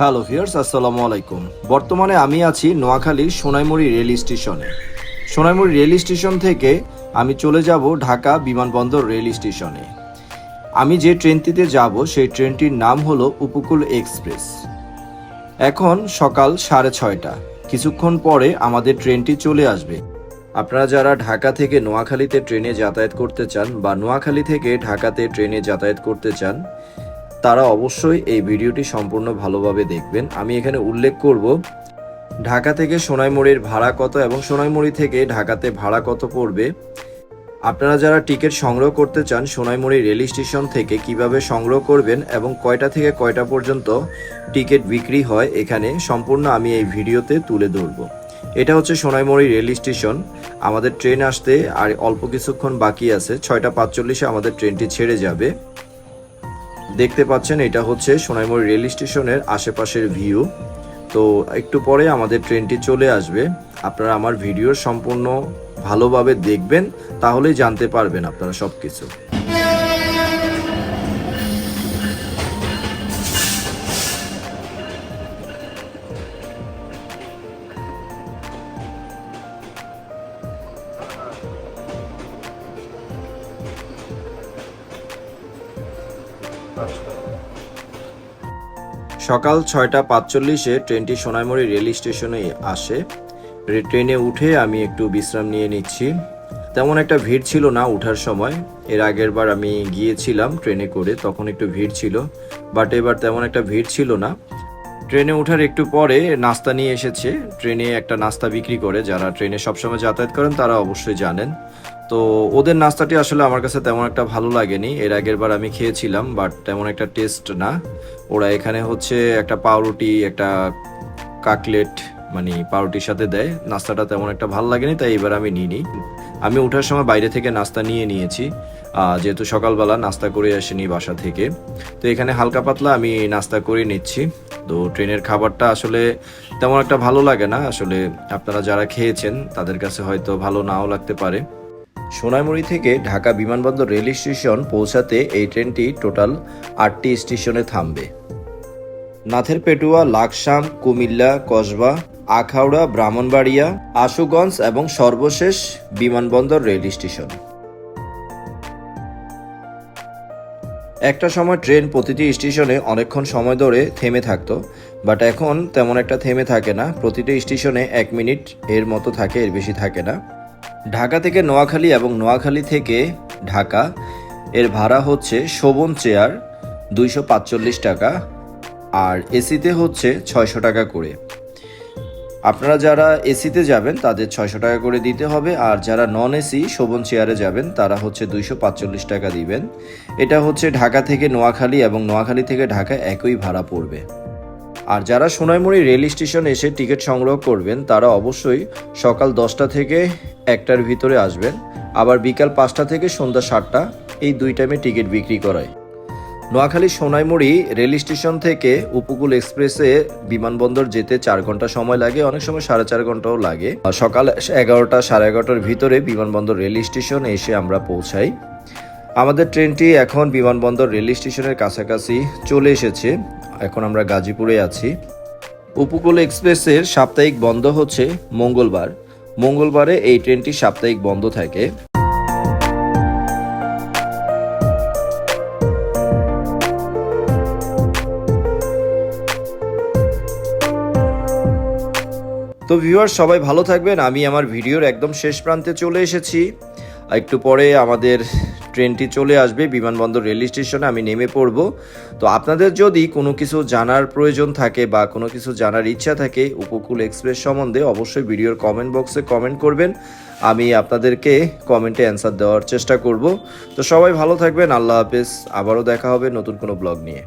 Hello viewers, আসসালামু আলাইকুম। বর্তমানে আমি আছি নোয়াখালীর সোনাইমুড়ি রেল স্টেশনে। সোনাইমুড়ি রেল স্টেশন থেকে আমি চলে যাব ঢাকা বিমানবন্দর রেল স্টেশনে। আমি যে ট্রেনটিতে যাব, সেই ট্রেনটির নাম হলো উপকূল এক্সপ্রেস। এখন সকাল সাড়ে ছয়টা। কিছুক্ষণ পরে আমাদের ট্রেনটি চলে আসবে। আপনারা যারা ঢাকা থেকে নোয়াখালীতে ট্রেনে যাতায়াত করতে চান বা নোয়াখালী থেকে ঢাকাতে ট্রেনে যাতায়াত করতে চান তারা অবশ্যই এই ভিডিওটি সম্পূর্ণ ভালোভাবে দেখবেন। আমি এখানে উল্লেখ করব, ঢাকা থেকে সোনাইমুড়ির ভাড়া কত এবং সোনাইমুড়ি থেকে ঢাকাতে ভাড়া কত পড়বে? আপনারা যারা টিকিট সংগ্রহ করতে চান, সোনাইমুড়ি রেল স্টেশন থেকে কীভাবে সংগ্রহ করবেন এবং কয়টা থেকে কয়টা পর্যন্ত টিকিট বিক্রি হয়, এখানে সম্পূর্ণ আমি এই ভিডিওতে তুলে ধরব। এটা হচ্ছে সোনাইমুড়ি রেল স্টেশন। আমাদের ট্রেন আসতে আর অল্প কিছুক্ষণ বাকি আছে, ছয়টা পাঁচচল্লিশে আমাদের ট্রেনটি ছেড়ে যাবে। দেখতে পাচ্ছেন, এটা হচ্ছে সোনাইমুড়ি রেল স্টেশনের আশেপাশের ভিউ। তো একটু পরে আমাদের ট্রেনটি চলে আসবে। আপনারা আমার ভিডিও সম্পূর্ণ ভালোভাবে দেখবেন, তাহলেই জানতে পারবেন আপনারা সব কিছু সকাল ছয়টা পাঁচচল্লিশে ট্রেনটি সোনাইমুড়ি রেল স্টেশনে আসে। ট্রেনে উঠে আমি একটু বিশ্রাম নিয়ে নিচ্ছি। তেমন একটা ভিড় ছিল না উঠার সময়। এর আগের বার আমি গিয়েছিলাম ট্রেনে করে, তখন একটু ভিড় ছিল। বাট এবার তেমন একটা ভিড় ছিল না। ট্রেনে ওঠার একটু পরে নাস্তা নিয়ে এসেছে। ট্রেনে একটা নাস্তা বিক্রি করে, যারা ট্রেনে সবসময় যাতায়াত করেন তারা অবশ্যই জানেন। তো ওদের নাস্তাটি আসলে আমার কাছে তেমন একটা ভালো লাগেনি। এর আগের বার আমি খেয়েছিলাম, বাট তেমন একটা টেস্ট না। ওরা এখানে হচ্ছে একটা পাউরুটি, একটা কাকলেট মানে পাউরুটির সাথে দেয়। নাস্তাটা তেমন একটা ভালো লাগেনি, তাই এবার আমি নিইনি। আমি ওঠার সময় বাইরে থেকে নাস্তা নিয়ে নিয়েছি। যেহেতু সকালবেলা নাস্তা করে আসিনি বাসা থেকে। তো এখানে হালকা পাতলা আমি নাস্তা করে নিচ্ছি। তো ট্রেনের খাবারটা আসলে তেমন একটা ভালো লাগে না। আসলে আপনারা যারা খেয়েছেন, তাদের কাছে হয়তো ভালো নাও লাগতে পারে। সোনাইমুড়ি থেকে ঢাকা বিমানবন্দর রেল স্টেশন পৌঁছাতে এই ট্রেনটি টোটাল আটটি স্টেশনে থামবে। নাথের পেটুয়া লাকসাম, কুমিল্লা, কসবা, আখাউড়া, ব্রাহ্মণবাড়িয়া, আশুগঞ্জ এবং সর্বশেষ বিমানবন্দর রেল স্টেশন। একটা সময় ট্রেন প্রতিটি স্টেশনে অনেকক্ষণ সময় ধরে থেমে থাকতো, বাট এখন তেমন একটা থেমে থাকে না। প্রতিটি স্টেশনে এক মিনিট এর মতো থাকে, এর বেশি থাকে না। ঢাকা থেকে নোয়াখালী এবং নোয়াখালী থেকে ঢাকা, এর ভাড়া হচ্ছে শোভন চেয়ার দুইশো টাকা আর এসিতে হচ্ছে ছয়শো টাকা করে। আপনারা যারা এসিতে যাবেন, তাদের ছয়শো টাকা করে দিতে হবে। আর যারা নন এসি শোভন চেয়ারে যাবেন, তারা হচ্ছে দুইশো পাঁচচল্লিশ টাকা দিবেন। এটা হচ্ছে ঢাকা থেকে নোয়াখালী এবং নোয়াখালী থেকে ঢাকা একই ভাড়া পড়বে। আর যারা সোনাইমুড়ি রেল স্টেশন এসে টিকিট সংগ্রহ করবেন, তারা অবশ্যই সকাল দশটা থেকে একটার ভিতরে আসবেন। আবার বিকাল পাঁচটা থেকে সন্ধ্যা সাতটা, এই দুই টাইমে টিকিট বিক্রি করায়। নোয়াখালী সোনাইমুড়ি রেল স্টেশন থেকে উপকূল এক্সপ্রেসে বিমানবন্দর যেতে চার ঘণ্টা সময় লাগে, অনেক সময় সাড়ে চার ঘন্টাও লাগে। সকাল এগারোটা সাড়ে এগারোটার ভিতরে বিমানবন্দর রেল স্টেশন এসে আমরা পৌঁছাই। আমাদের ট্রেনটি এখন বিমানবন্দর রেল স্টেশনের কাছাকাছি চলে এসেছে। এখন আমরা গাজীপুরে আছি। উপকূল এক্সপ্রেসের সাপ্তাহিক বন্ধ হচ্ছে মঙ্গলবার। মঙ্গলবারে এই ট্রেনটি সাপ্তাহিক বন্ধ থাকে। তো ভিউয়ার সবাই ভালো থাকবেন। আমি আমার ভিডিওর একদম শেষ প্রান্তে চলে এসেছি। একটু পরে আমাদের ট্রেনটি চলে আসবে বিমানবন্দর রেল স্টেশনে, আমি নেমে পড়ব। তো আপনাদের যদি কোনো কিছু জানার প্রয়োজন থাকে বা কোনো কিছু জানার ইচ্ছা থাকে উপকূল এক্সপ্রেস সম্বন্ধে, অবশ্যই ভিডিওর কমেন্ট বক্সে কমেন্ট করবেন। আমি আপনাদেরকে কমেন্টে অ্যান্সার দেওয়ার চেষ্টা করব। তো সবাই ভালো থাকবেন, আল্লাহ হাফেজ। আবারও দেখা হবে নতুন কোনো ব্লগ নিয়ে।